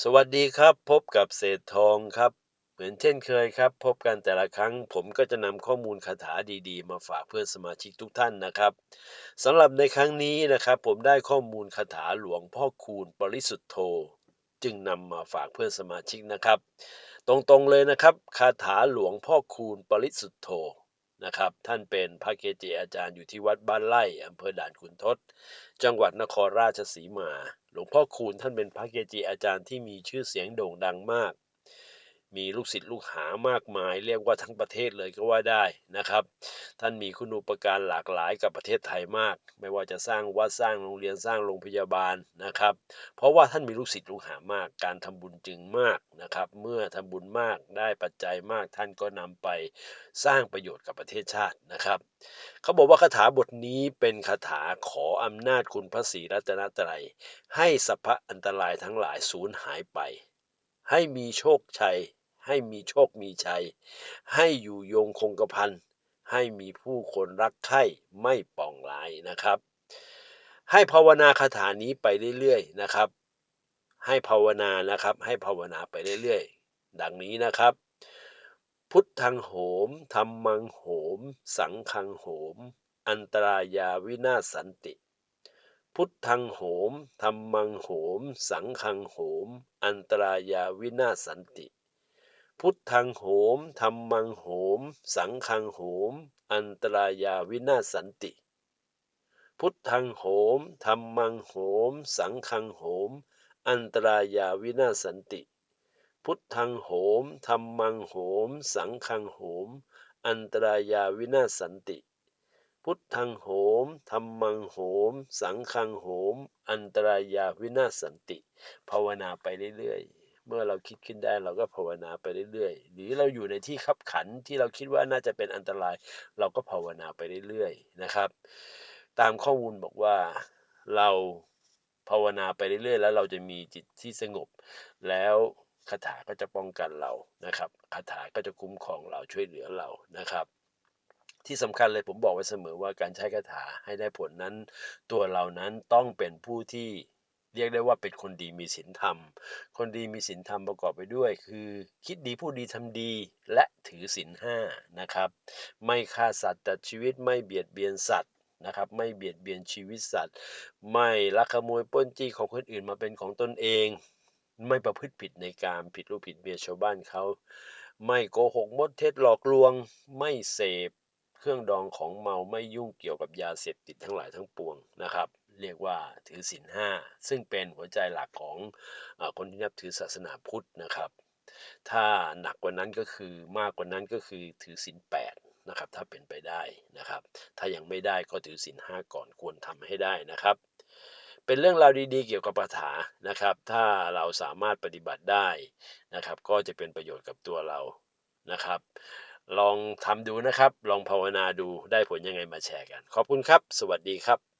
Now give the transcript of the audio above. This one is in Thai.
สวัสดีครับพบกับเศษทองครับ เหมือนเช่นเคยครับ พบกันแต่ละครั้ง ผมก็จะนำข้อมูลคาถาดีๆ มาฝากเพื่อนสมาชิกทุกท่านนะครับสำหรับในครั้งนี้นะครับ ผมได้ข้อมูลคาถาหลวงพ่อคูณปริสุทธโธ จึงนำมาฝากเพื่อนสมาชิกนะครับ ตรงๆเลยนะครับคาถาหลวงพ่อคูณปริสุทธโธ นะครับ ท่านเป็นพระเกจิอาจารย์อยู่ที่วัดบ้านไร่อำเภอด่านขุนทดจังหวัดนครราชสีมา หลวงพ่อคูณท่านเป็นพระเกจิอาจารย์ที่มีชื่อเสียงโด่งดังมาก มีลูกศิษย์ลูกหามากมาย เรียกว่าทั้งประเทศเลยก็ว่าได้นะครับ ท่านมีคุณูปการหลากหลายกับประเทศไทยมาก ไม่ว่าจะสร้างวัดสร้างโรงเรียนสร้างโรงพยาบาลนะครับ เพราะว่าท่านมีลูกศิษย์ลูกหามาก การทำบุญจึงมากนะครับ เมื่อทำบุญมากได้ปัจจัยมาก ท่านก็นำไปสร้างประโยชน์กับประเทศชาตินะครับเขาบอกว่าคาถาบทนี้เป็นคาถาขออำนาจคุณพระศรีรัตนตรัยให้สัพพะอันตรายทั้งหลายสูญหายไป ให้มีโชคชัย ให้มีโชคมีชัย ให้อยู่โยงคงกระพันให้มีผู้คนรักใคร่ไม่ปองร้ายนะครับ ให้ภาวนาคาถานี้ไปเรื่อยๆนะครับ ให้ภาวนานะครับ ให้ภาวนาไปเรื่อยๆ ดังนี้นะครับ พุทธังโหมธรรมังโหม สังฆังโหม อันตรายาวินาศสันติพุทธังโหมธรรมังโหม สังฆังโหม อันตรายาวินาศสันติ พุทธังโหมธรรมังโหม สังฆังโหม อันตรายาวินาศสันติ พุทธังโหมธรรมังโหม สังฆังโหม อันตรายาวินาศสันติ พุทธังโหมธรรมังโหม สังฆังโหม อันตรายาวินาศสันติ พุทธังโหมธรรมังโหม สังฆังโหม อันตรายาวินาศสันติ ภาวนาไปเรื่อยๆ เมื่อเราคิดขึ้นได้เราก็ภาวนาไปเรื่อยๆ หรือเราอยู่ในที่ขับขันที่เราคิดว่าน่าจะเป็นอันตราย เราก็ภาวนาไปเรื่อยๆนะครับ ตามข้อมูลบอกว่าเราภาวนาไปเรื่อยๆ แล้วเราจะมีจิตที่สงบ แล้วคาถาก็จะป้องกันเรานะครับคาถาก็จะคุ้มครองเราช่วยเหลือเรานะครับที่สำคัญเลยผมบอกไว้เสมอว่าการใช้คาถาให้ได้ผลนั้น ตัวเรานั้นต้องเป็นผู้ที่ เรียกได้ว่าเป็นคนดีมีศีลธรรม คนดีมีศีลธรรมประกอบไปด้วย คือคิดดีพูดดีทำดีและถือศีลห้านะครับ ไม่ฆ่าสัตว์ตัดชีวิตไม่เบียดเบียนสัตว์นะครับ ไม่เบียดเบียนชีวิตสัตว์ ไม่ลักขโมยปล้นจี้ของคนอื่นมาเป็นของตนเอง ไม่ประพฤติผิดในการผิดลูกผิดเมียชาวบ้านเขา ไม่โกหกมดเท็จหลอกลวง ไม่เสพเครื่องดองของเมาไม่ยุ่งเกี่ยวกับยาเสพติดทั้งหลายทั้งปวงนะครับ เรียกว่าถือศีลห้าซึ่งเป็นหัวใจหลักของอคนที่นับถือศาสนาพุทธนะครับ ถ้าหนักกว่านั้นก็คือมากกว่านั้นก็คือถือศีลแปดนะครับถ้าเป็นไปได้นะครับ ถ้ายังไม่ได้ก็ถือศีลห้าก่อนควรทำให้ได้นะครับ เป็นเรื่องราวดีๆ เกี่ยวกับคาถานะครับ ถ้าเราสามารถปฏิบัติได้นะครับ ก็จะเป็นประโยชน์กับตัวเรานะครับ ลองทำดูนะครับ ลองภาวนาดูได้ผลยังไงมาแชร์กัน ขอบคุณครับ สวัสดีครับ